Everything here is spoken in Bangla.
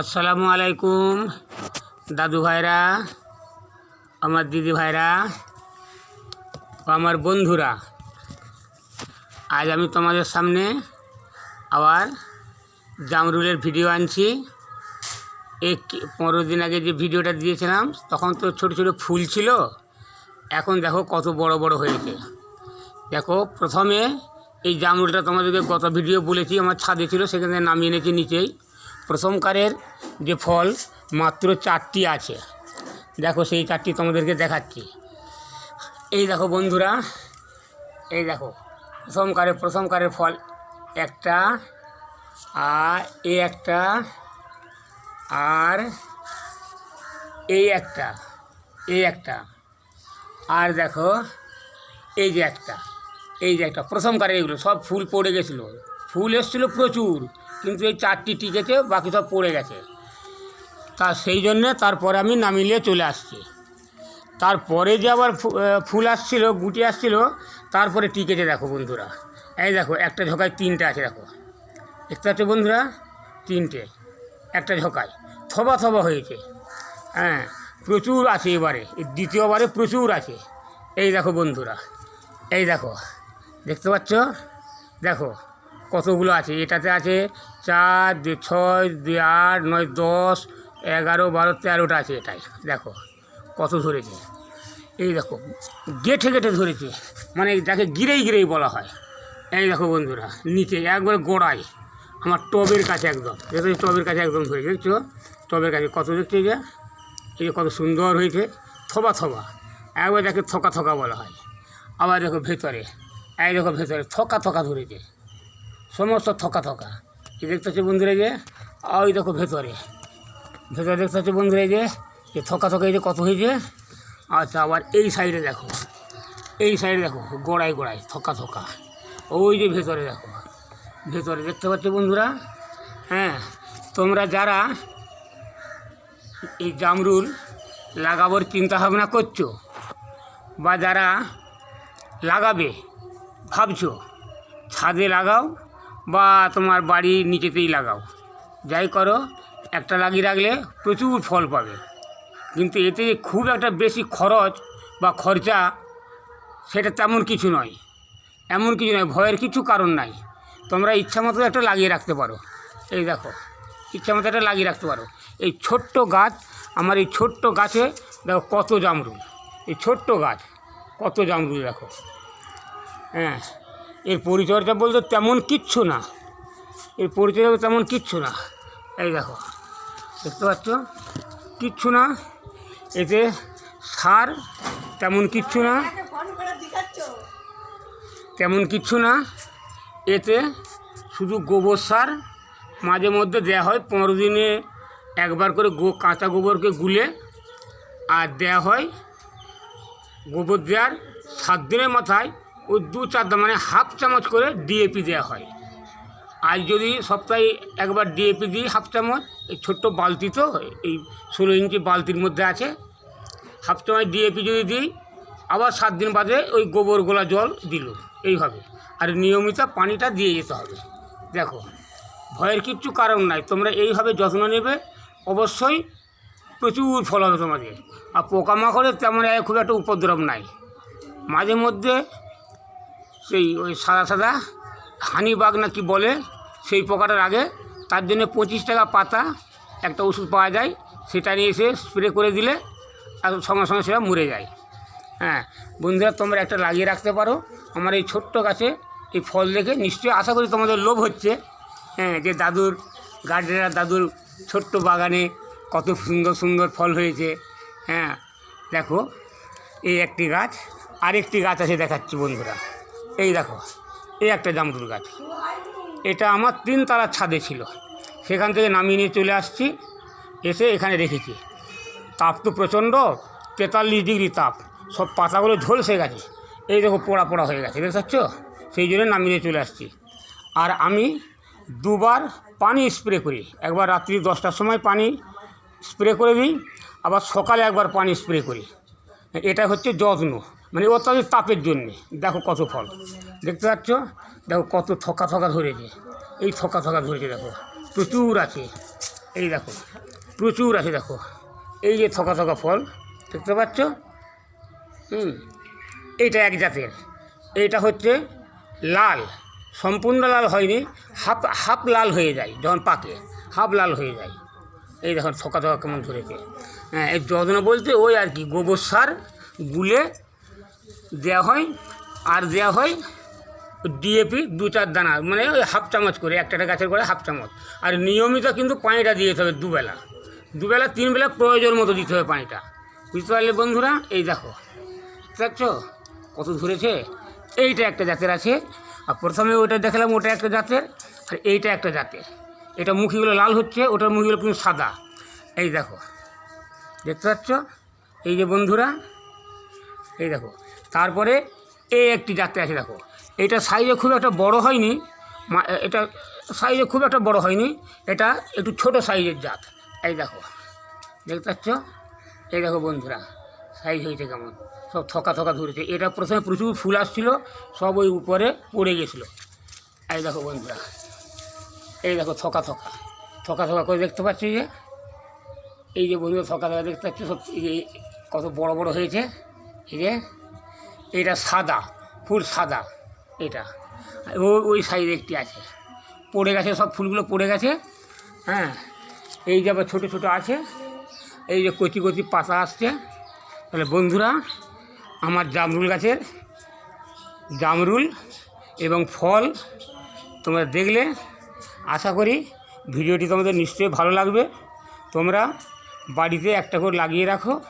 আসসালামু আলাইকুম, দাদু ভাইরা, আমার দিদি ভাইরা ও আমার বন্ধুরা। আজ আমি তোমাদের সামনে আবার জামরুলের ভিডিও আনছি। এক পনেরো দিন আগে যে ভিডিওটা দিয়েছিলাম, তখন তো ছোট ছোট ফুল ছিল। এখন দেখো কত বড় বড় হয়েছে। দেখো, প্রথমে এই জামরুলটা তোমাদেরকে গত ভিডিও বলেছি, আমার ছাদে ছিল, সেখানে নামিয়ে এনেছি নিচেই। প্রথমকারের যে ফল মাত্র চারটি আছে। দেখো সেই চারটি তোমাদেরকে দেখাচ্ছি। এই দেখো বন্ধুরা, এই দেখো, প্রথমকারের প্রথমকারের ফল একটা, আর এই একটা, আর এই একটা এই একটা, আর দেখো এই যে একটা, এই যে একটা প্রথমকারে এগুলো সব ফুল পড়ে গেছিল। ফুল এসেছিল প্রচুর। কিন্তু এই চারটি টিকেছে বাকি সব পড়ে গেছে। তা সেই জন্যে তারপরে আমি নামিয়ে চলে আসছি। তারপরে যে আবার ফুল আসছিল, গুটি আসছিল, তারপরে টিকেছে দেখো বন্ধুরা। এই দেখো, একটা ঝোঁকায় তিনটে আছে দেখো। দেখতে পাচ্ছ বন্ধুরা? তিনটে। একটা ঝোঁকায়। থবা থবা হয়েছে। হ্যাঁ প্রচুর আছে এবারে। দ্বিতীয়বারে প্রচুর আছে। এই দেখো বন্ধুরা। এই দেখো। দেখতে পাচ্ছ? দেখো। কতগুলো আছে? এটাতে আছে চার, দুই, ছয়, দুই, আট, নয়, দশ, এগারো, বারো, তেরোটা আছে এটাই। দেখো, কত ধরেছে। এই দেখো, গেঠে গেঠে ধরেছে। মানে যাকে গিরেই গিরেই বলা হয়। এই দেখো বন্ধুরা, নিচে একবারে গোড়ায়, আমার টবের কাছে একদম, দেখো টবের কাছে একদম ধরেছে, দেখছ? টবের কাছে কত দেখছ যে? এই যে কত সুন্দর হয়েছে, থবা থবা। একবার যাকে থকা থকা বলা হয়। আবার দেখো ভেতরে, এই দেখো ভেতরে থকা থকা ধরেছে। সমস্ত থকা থকা। এই দেখতে হচ্ছে বন্ধুরা যে, আর ওই দেখো ভেতরে। ভেতরে দেখতে হচ্ছে বন্ধুরা যে, এই থকা থকা এই যে কত হয়েছে। আচ্ছা আবার এই সাইডে দেখো। এই সাইডে দেখো, গোড়ায় গোড়ায় থকা থকা। ওই যে ভেতরে দেখো। ভেতরে দেখতে পাচ্ছ বন্ধুরা? হ্যাঁ তোমরা যারা এই জামরুল লাগাবার চিন্তা ভাবনা করছ, বা যারা লাগাবে, ভাবছ, ছাদে লাগাও বা তোমার বাড়ির নিচেতেই লাগাও। যাই করো, একটা লাগিয়ে রাখলে প্রচুর ফল পাবে। কিন্তু এতে খুব একটা বেশি খরচ বা খরচা সেটা তেমন কিছু নয়। এমন কিছু নয়, ভয়ের কিছু কারণ নাই। তোমরা ইচ্ছা মতো একটা লাগিয়ে রাখতে পারো। এই দেখো, ইচ্ছা মতো একটা লাগিয়ে রাখতে পারো। এই ছোট্ট গাছ, আমার এই ছোট্ট গাছে দেখো কত জামরুল। এই ছোট্ট গাছ, কত জামরুল দেখো। হ্যাঁ। এর পরিচর্যা বলতে তেমন কিচ্ছু না। এর পরিচর্যা তেমন কিচ্ছু না। এই দেখো দেখতে পাচ্ছ? কিচ্ছু না। এতে সার তেমন কিচ্ছু না। তেমন কিচ্ছু না। এতে শুধু গোবর সার মাঝে মধ্যে দেওয়া হয় পনেরো দিনে একবার করে গো কাঁচা গোবরকে গুলে আর দেওয়া হয় গোবর দেওয়ার সাত দিনের মাথায় ওই দু চার মানে হাফ চামচ করে ডিএপি দেওয়া হয়। আজ যদি সপ্তাহে একবার ডিএপি দিই হাফ চামচ, এই ছোট্ট বালতি তো, এই ষোলো ইঞ্চি বালতির মধ্যে আছে, হাফ চামচ ডিএপি যদি দিই, আবার সাত দিন বাদে ওই গোবর গোলা জল দিল, এইভাবে। আর নিয়মিত পানিটা দিয়ে যেতে হবে। দেখো, ভয়ের কিচ্ছু কারণ নাই, তোমরা এইভাবে যত্ন নেবে, অবশ্যই প্রচুর ফল হবে তোমাদের। আর পোকামাকড়ের তেমন খুব একটা উপদ্রব নাই। মাঝে মধ্যে সেই ওই সাদা সাদা হানিবাগ না কি বলে, সেই পোকাটার আগে তার জন্য পঁচিশ টাকা পাতা একটা ওষুধ পাওয়া যায়, সেটা নিয়ে এসে স্প্রে করে দিলে আর সঙ্গে সঙ্গে সেটা মরে যায়। হ্যাঁ বন্ধুরা, তোমরা একটা লাগিয়ে রাখতে পারো। আমার এই ছোট্ট গাছে এই ফল দেখে নিশ্চয়ই আশা করি তোমাদের লোভ হচ্ছে। হ্যাঁ যে দাদুর গার্ডেনার দাদুর ছোট্ট বাগানে কত সুন্দর সুন্দর ফল হয়েছে। হ্যাঁ দেখো, এই একটি গাছ, আরেকটি গাছ আছে দেখাচ্ছি বন্ধুরা। এই দেখো, এই একটা জামরুল গাছ। এটা আমার তিন তিনতলার ছাদে ছিল। সেখান থেকে নামিয়ে নিয়ে চলে আসছি, এসে এখানে রেখেছি। তাপ তো প্রচণ্ড, তেতাল্লিশ ডিগ্রি তাপ। সব পাতাগুলো ঝলসে গেছে। এই দেখো পোড়া পোড়া হয়ে গেছে, দেখতে পাচ্ছ? সেই জন্য নামিয়ে নিয়ে চলে আসছি। আর আমি দুবার পানি স্প্রে করি। একবার রাত্রি দশটার সময় পানি স্প্রে করে দিই, আবার সকালে একবার পানি স্প্রে করি। এটা হচ্ছে যত্ন। মানে অত্যাধিক তাপের জন্যে। দেখো কত ফল। দেখতে পাচ্ছ? দেখো কত থকা থকা ধরেছে। এই থকা থকা ধরেছে দেখো। প্রচুর আছে। এই দেখো, প্রচুর আছে দেখো। এই যে থকা থকা ফল, দেখতে পাচ্ছ? হুম, এইটা এক জাতের। এইটা হচ্ছে লাল। সম্পূর্ণ লাল হয়নি। হাফ হাফ লাল হয়ে যায় যখন পাকে। হাফ লাল হয়ে যায়। এই দেখুন থকা থকা কেমন ধরেছে। হ্যাঁ এর যত্ন বলতে ওই আর কি, গোবর সার গুলে দেওয়া হয়, আর দেওয়া হয় ডিএপি দু চার দানা মানে ওই হাফ চামচ করে একটা গাছের করে হাফ চামচ। আর নিয়মিত কিন্তু পানিটা দিয়ে যেতে হবে দুবেলা। দুবেলা, তিনবেলা প্রয়োজন মতো দিতে হবে পানিটা। বুঝতে পারলে বন্ধুরা? এই দেখো পারছ কত ধরেছে? এইটা একটা জাতের আছে। আর প্রথমে ওটা দেখালাম, ওটা একটা জাতের, আর এইটা একটা জাতের। এটা মুখিগুলো লাল হচ্ছে, ওটার মুখিগুলো কিন্তু সাদা। এই দেখো, দেখতে পাচ্ছ? এই যে বন্ধুরা, এই দেখো তারপরে এই একটি জাতে আছে, দেখো। এটা সাইজে খুব একটা বড় হয়নি এটা সাইজে খুব একটা বড় হয়নি, এটা একটু ছোট সাইজের জাত। এই দেখো, দেখতে পাচ্ছ? এই দেখো বন্ধুরা সাইজ হয়েছে কেমন? সব থকা থকা ধরেছে। এটা প্রথমে প্রচুর ফুল আসছিল, সব ওই উপরে পড়ে গেছিল। এই দেখো বন্ধুরা, এই দেখো থকা থকা। থকা থকা করে দেখতে পাচ্ছি যে? এই যে বন্ধুরা, থকা থকা দেখতে পাচ্ছি, সব কত বড় বড় হয়েছে, এই যে এটা সাদা, ফুল সাদা এটা। ও, ওই সাইজে একটি আছে। পড়ে গেছে, সব ফুলগুলো পড়ে গেছে। হ্যাঁ এই যে আবার ছোটো ছোটো আছে। এই যে কচি কচি পাতা আসছে। তাহলে বন্ধুরা, আমার জামরুল গাছের জামরুল এবং ফল তোমরা দেখলে, আশা করি ভিডিওটি তোমাদের নিশ্চয়ই ভালো লাগবে। তোমরা বাড়িতে একটা করে লাগিয়ে রাখো।